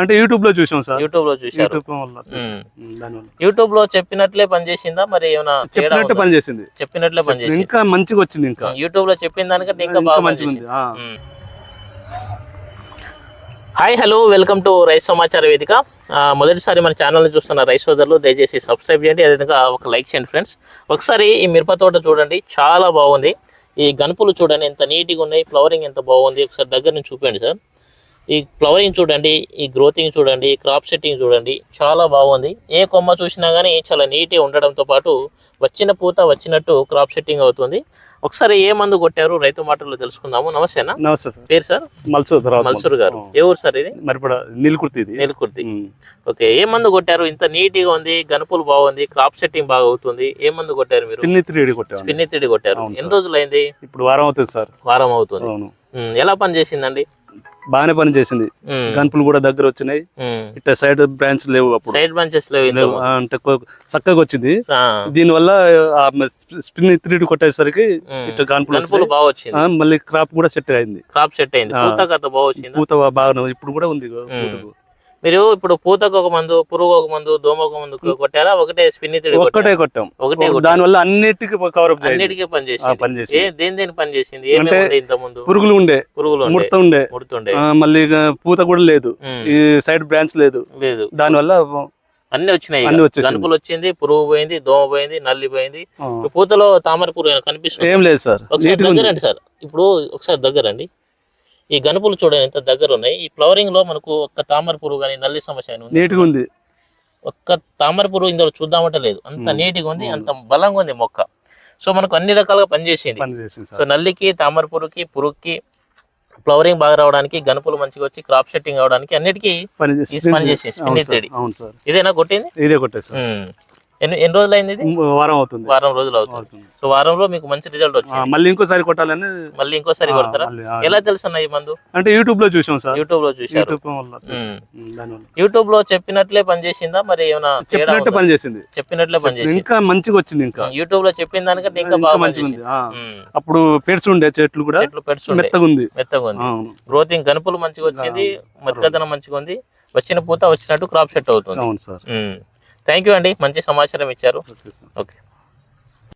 అంటే యూట్యూబ్లో చూసాం సార్. యూట్యూబ్లో చూశారు యూట్యూబ్లో చెప్పినట్లే పనిచేసిందా? మరి ఏమైనా తేడా చెప్పినట్టే ఉందా? పని చేసింది చెప్పినట్లే పనిచేసింది. ఇంకా మంచిగా వచ్చింది ఇంకా. యూట్యూబ్లో చెప్పిన దానికంటే ఇంకా బాగా మంచిగా పనిచేసింది. Hi hello welcome to rise సమాచార వేదిక మొదటిసారి మన ఛానల్ని చూస్తున్న రైస్ సోదరులు దయచేసి సబ్స్క్రైబ్ చేయండి. అదేవిధంగా ఒక లైక్ చేయండి ఫ్రెండ్స్ ఒకసారి ఈ మిరప తోట చూడండి. చాలా బాగుంది. ఈ గనుపులు చూడండి ఎంత నీట్గా ఉన్నాయి. ఫ్లవరింగ్ ఎంత బాగుంది. ఒకసారి దగ్గర నుంచి చూపండి సార్. ఈ ఫ్లవరింగ్ చూడండి ఈ గ్రోతింగ్ చూడండి క్రాప్ సెట్టింగ్ చూడండి చాలా బాగుంది. ఏ కొమ్మ చూసినా కానీ చాలా నీట్గా ఉండడంతో పాటు వచ్చిన పూత వచ్చినట్టు క్రాప్ సెట్టింగ్ అవుతుంది. ఒకసారి ఏ మందు కొట్టారు? రైతు మాటల్లో తెలుసుకుందాము. నమస్తేనా నమస్తే సార్. పేరు సార్? మల్సూర్ మల్సూర్ గారు. ఏ ఊరు సార్ ఇది? మరి ఇప్పుడు నీలకుర్తి ఇది. నెలకుర్తి. ఉమ్. ఓకే ఏ మందు కొట్టారు? ఇంత నీట్గా ఉంది గనుపులు బాగుంది క్రాప్ సెట్టింగ్ బాగా అవుతుంది. ఏ మందు కొట్టారు మీరు? పిన్ని త్రీ డీ కొట్టాము స్పిన్ని తిడి కొట్టారు. అవును ఎన్ని రోజులు అయింది ఇప్పుడు వారం అవుతుంది సార్. వారం అవుతుంది. ఎలా పని చేసిందండి బాగానే పని చేసింది. గన్పులు కూడా దగ్గర వచ్చినాయి. ఇట్లా సైడ్ బ్రాంచ్ లేవు అప్పుడు. సైడ్ ఇంత లేవు. అంటే చక్కగా వచ్చింది. ఆ, దీనివల్ల స్పిన్ త్రీ డీ కొట్టేసరికి. ఇట్లా గన్పులు గనుపులు వచ్చినాయి. బాగా వచ్చింది. ఆ, మళ్ళీ క్రాప్ కూడా సెట్ అయింది. క్రాప్ సెట్ అయింది. పూత బాగా వచ్చింది? పూత బాగా ఇప్పుడు కూడా ఉంది పూతకు. మీరు ఇప్పుడు పూతకు ఒక మందు పురుగు ఒక మందు దోమ ఒక మందు కొట్టారా? ఒకటే స్పిన్ని తిడి ఒక్కటే కొట్టాం. ఒకటే. దాని వల్ల అన్నిటికీ కవర్ అన్నిటికీ పని చేసింది. పని చేసింది. ఏ దేని దేని పని చేసింది? ఏమేమి ఇంత ముందు? పురుగులు ఉండే. పురుగులు ముడత ఉండే. ముడుతుండే. మళ్ళీ పూత కూడా లేదు. ఈ సైడ్ బ్రాంచ్ లేదు. లేదు. దాని వల్ల అన్ని వచ్చినాయి. గనుపులు వచ్చింది పురుగు పోయింది దోమ పోయింది నల్లి పోయింది. పూతలో తామర పురుగు కనిపిస్తుంది? ఏం లేదు సార్. ఒకసారి దగ్గరండి సార్. ఇప్పుడు ఒకసారి దగ్గరండి. ఈ గనుపులు చూడండి ఎంత దగ్గర ఉన్నాయి ఈ ఫ్లవరింగ్లో మనకు ఒక్క తామర పురుగు కానీ నల్లి సమస్య ఉంది నీట్గా ఉంది. ఒక్క తామర పురుగు ఇందులో చూద్దామంటే లేదు. అంత నీట్గా ఉంది అంత బలంగా ఉంది మొక్క. సో మనకు అన్ని రకాలుగా పనిచేసింది. పని చేసింది సో నల్లికి తామర పురుగుకి పురుగుకి ఫ్లవరింగ్ బాగా రావడానికి గనుపులు మంచిగా వచ్చి క్రాప్ సెట్టింగ్ అవడానికి అన్నిటికీ పని ఈ చేసి పని చేసింది అవును స్పిన్ సార్ తేడి అవును సార్. ఇదేనా కొట్టింది? ఇదే కొట్టే సార్. ఉమ్. ఎన్ని ఎన్ని రోజులు అయింది ఇది వారం అవుతుంది. వారం రోజులు అవుతుంది. సో వారంలో మీకు మంచి రిజల్ట్ వచ్చింది. మళ్ళీ ఇంకోసారి కొట్టాలని మళ్ళీ ఇంకోసారి కొడతారా? ఎలా తెలుసు అన్న ఈ మందు? అంటే యూట్యూబ్లో చూసాం సార్. యూట్యూబ్లో చూశారు యూట్యూబ్లో చెప్పినట్లే పనిచేసిందా? మరి ఏమైనా చెప్పినట్టే ఉందా? పని చేసింది చెప్పినట్లే పనిచేసింది. ఇంకా మంచిగా వచ్చింది ఇంకా. యూట్యూబ్లో చెప్పిన దానికంటే ఇంకా బాగా పనిచేసింది. అప్పుడు పెట్స్ ఉండే చెట్లు కూడా చెట్లు పెడుతుండే మెత్తగా ఉంది. మెత్తగా ఉంది. గ్రోతింగ్ గనుపులు మంచిగా వచ్చింది మెత్తదనం మంచిగా ఉంది. వచ్చిన పూత వచ్చినట్టు క్రాప్ సెట్ అవుతుంది. అవును సార్. థ్యాంక్ యూ అండి. మంచి సమాచారం ఇచ్చారు. ఓకే.